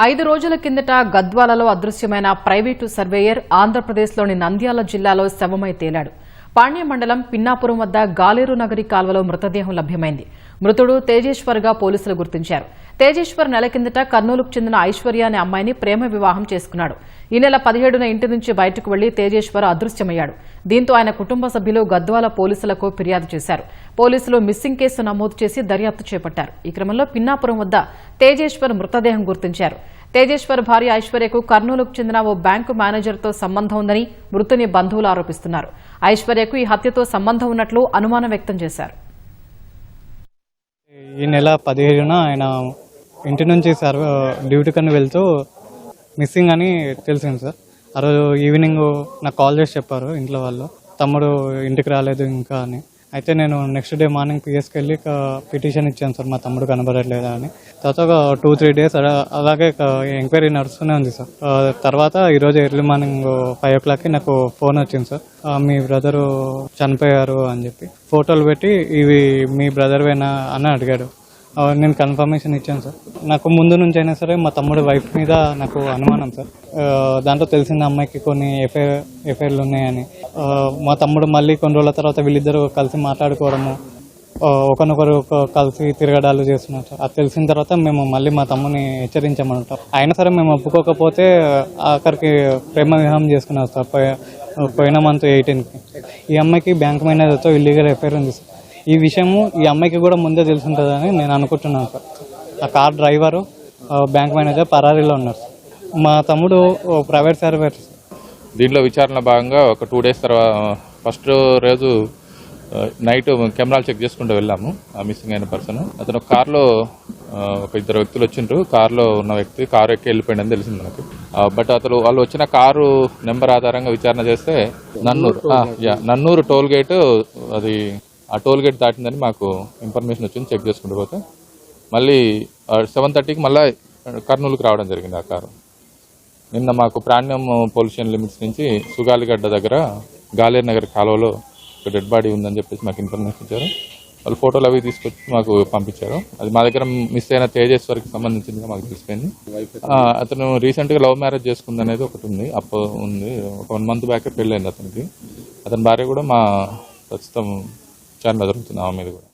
ఐదు రోజుల కిందట గద్వాలలో అదృశ్యమైన ప్రైవేటు సర్వేయర్ ఆంధ్రప్రదేశ్లోని నంద్యాల జిల్లాలో శవమై తేలాడు. పాణ్య మండలం పిన్నాపురం వద్ద గాలేరు నగరి కాల్వలో మృతదేహం లభ్యమైంది. మృతుడు తేజేశ్వర్గా పోలీసులు గుర్తించారు. తేజేశ్వర్ నెల కిందట కర్నూలుకు చెందిన ఐశ్వర్య అనే అమ్మాయిని ప్రేమ వివాహం చేసుకున్నాడు. ఈ నెల పదిహేడున ఇంటి నుంచి బయటకు వెళ్ళి తేజేశ్వర్ అదృశ్యమయ్యాడు. దీంతో ఆయన కుటుంబ సభ్యులు గద్వాల పోలీసులకు ఫిర్యాదు చేశారు. పోలీసులు మిస్సింగ్ కేసు నమోదు చేసి దర్యాప్తు చేపట్టారు. ఈ క్రమంలో పిన్నాపురం వద్ద తేజేశ్వర్ మృతదేహం గుర్తించారు. తేజేశ్వర్ భార్య ఐశ్వర్యకు కర్నూలుకు చెందిన ఓ బ్యాంకు మేనేజర్తో సంబంధం ఉందని మృతుని బంధువులు ఆరోపిస్తున్నారు. ఐశ్వర్యకు ఈ హత్యతో సంబంధం ఉన్నట్లు అనుమానం వ్యక్తం చేశారు. ఈ నెల పదిహేడున ఆయన ఇంటి నుంచి సర్ డ్యూటీ కని వెళ్తూ మిస్సింగ్ అని తెలిసింది సార్. ఆ రోజు ఈవినింగ్ నాకు కాల్ చేసి చెప్పారు ఇంట్లో వాళ్ళు. తమ్ముడు ఇంటికి రాలేదు ఇంకా అని. అయితే నేను నెక్స్ట్ డే మార్నింగ్ పిఎస్కి వెళ్ళి పిటిషన్ ఇచ్చాను సార్ మా తమ్ముడు కనబడట్లేదా అని. తర్వాత ఒక టూ త్రీ డేస్ అలాగే ఎంక్వైరీ నడుస్తూనే ఉంది సార్. తర్వాత ఈరోజు ఎర్లీ మార్నింగ్ ఫైవ్ ఓ క్లాక్కి నాకు ఫోన్ వచ్చింది సార్. మీ బ్రదరు చనిపోయారు అని చెప్పి. ఫోటోలు పెట్టి ఇవి మీ బ్రదర్వేనా అని అడిగాడు. నేను కన్ఫర్మేషన్ ఇచ్చాను సార్. నాకు ముందు నుంచి అయినా సరే మా తమ్ముడి వైఫ్ మీద నాకు అనుమానం సార్. దాంట్లో తెలిసింది అమ్మాయికి కొన్ని ఎఫ్ఐఆర్ ఎఫ్ఐఆర్లు ఉన్నాయని. మా తమ్ముడు మళ్ళీ కొన్ని రోజుల తర్వాత వీళ్ళిద్దరూ కలిసి మాట్లాడుకోవడము ఆ, ఒకరినొకరు ఒక- కలిసి తిరగడాలు చేస్తున్నారు అది తెలిసిన తర్వాత మేము మళ్ళీ మా తమ్ముని హెచ్చరించామంటాం. అయినా సరే మేము ఒప్పుకోకపోతే ఆఖరికి ప్రేమ వివాహం చేసుకున్నాం సార్ పోయిన మంత్ ఎయిటీన్కి. ఈ అమ్మాయికి బ్యాంక్ మేనేజర్తో ఇల్లీగల్ ఎఫ్ఐఆర్ ఉంది సార్. ఈ విషయము ఈ అమ్మాయికి కూడా ముందే తెలిసి ఉంటుందని నేను అనుకుంటున్నాను సార్. ఆ కార్ డ్రైవరు బ్యాంక్ మేనేజర్ పరారీలో ఉన్నారు సార్. మా తమ్ముడు ప్రైవేట్ సర్వర్ దీంట్లో విచారణ భాగంగా ఒక టూ డేస్ తర్వాత ఫస్ట్ రోజు నైట్ కెమెరాలు చెక్ చేసుకుంటూ వెళ్ళాము ఆ మిస్సింగ్ అయిన పర్సన్ అతను కార్లో ఒక ఇద్దరు వ్యక్తులు వచ్చిండ్రు. కార్లో ఉన్న వ్యక్తి కారు ఎక్కి వెళ్ళిపోయిందని తెలిసింది మనకి. బట్ అతను వాళ్ళు వచ్చిన కారు నెంబర్ ఆధారంగా విచారణ చేస్తే నన్నూరు నన్నూరు టోల్ గేట్. అది ఆ టోల్ గేట్ దాటిందని మాకు ఇన్ఫర్మేషన్ వచ్చింది చెక్ చేసుకుంటూ పోతే. మళ్ళీ సెవెన్ థర్టీకి మళ్ళీ కర్నూలుకి రావడం జరిగింది ఆ కారు. నిన్న మాకు ప్రాణ్యం పొల్యూషన్ లిమిట్స్ నుంచి సుగాలిగడ్డ దగ్గర గాలేరు నగర్ కాలువలో ఒక డెడ్ బాడీ ఉందని చెప్పేసి మాకు ఇన్ఫర్మేషన్ ఇచ్చారు. వాళ్ళు ఫోటోలు అవి తీసుకొచ్చి మాకు పంపించారు. అది మా దగ్గర మిస్ అయిన తేజేశ్వరికి సంబంధించిందిగా మాకు తెలిసిపోయింది. అతను రీసెంట్గా లవ్ మ్యారేజ్ చేసుకుంది అనేది ఒకటి ఉంది. అప్ప ఉంది. ఒక వన్ మంత్ బ్యాక్ పెళ్ళైంది అతనికి. అతని భార్య కూడా మా ప్రస్తుతం చాలా జరుగుతుంది ఆమె మీద కూడా.